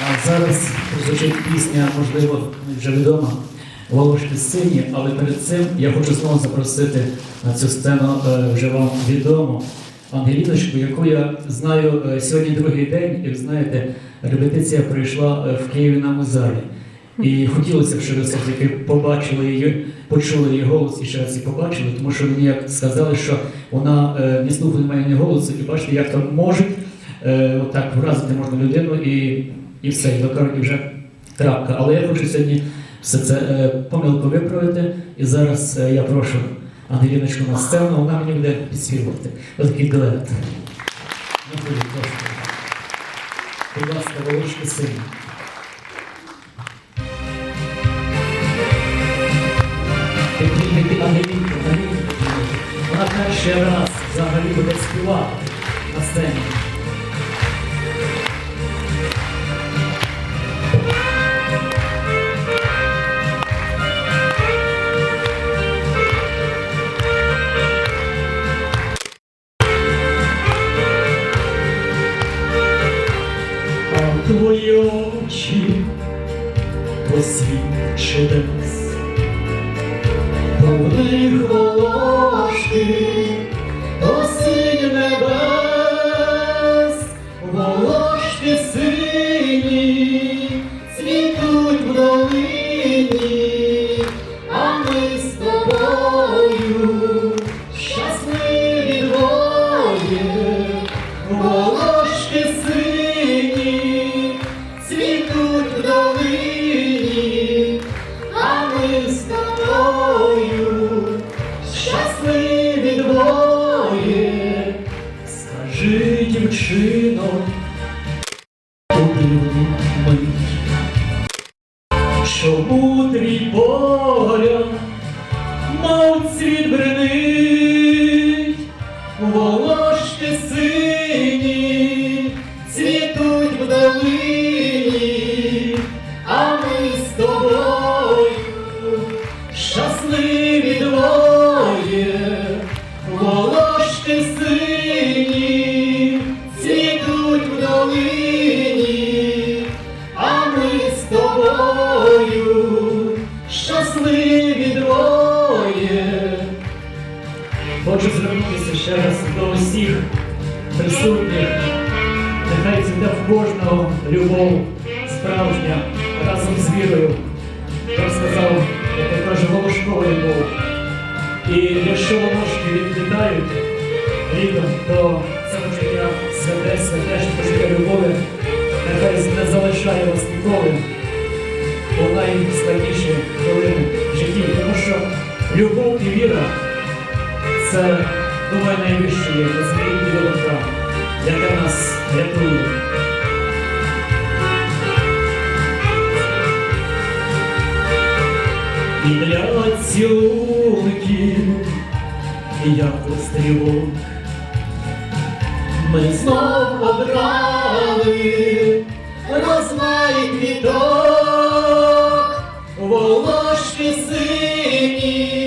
А зараз звучить пісня, можливо, вже відома Волошки сині, але перед цим я хочу знову запросити на цю сцену е, вже вам відому Ангеліночку, яку я знаю е, сьогодні другий день, і ви знаєте, репетиція пройшла е, в Києві на музеї. І хотілося б, щоб ви все ж таки побачили її, почули її голос і ще раз її побачили, тому що мені як сказали, що вона не має ні голосу, і бачите, як то можуть отак вразити можна людину і, і все, і докажуть, і вже крапка. Але я хочу сьогодні все це е, помилку виправити. І зараз е, я прошу Ангеліночку на сцену, вона мені буде підспівувати. Ось такий дует. Будь ласка. Волошки сині. Вона перший раз взагалі буде співати на сцені. Твої очі посвіт чудес, повних волошки, до синь небес, волошки сині, цвітуть в долині, а ми з тобою Скажи, Убив ми чому твій поля, мов цвіт бренить, волошки сині, долині, а ми з тобою щасливі двоє. Хочу звернутися ще раз до усіх присутніх. Нехай цвіте в кожного любов справжня разом з вірою. Я б сказав, як я кажу, волошкова любов. І якщо волошки відлітають літом, то святе, святе, що почуття любові, нехай не залишає вас ніколи у найскладніші хвилини в житті. Тому що любов і віра це, думаю, найвище є розуміння добра, яке нас рятує. І для цілунків, як острівок, ми знов обрали розмай квіток, волошки сині,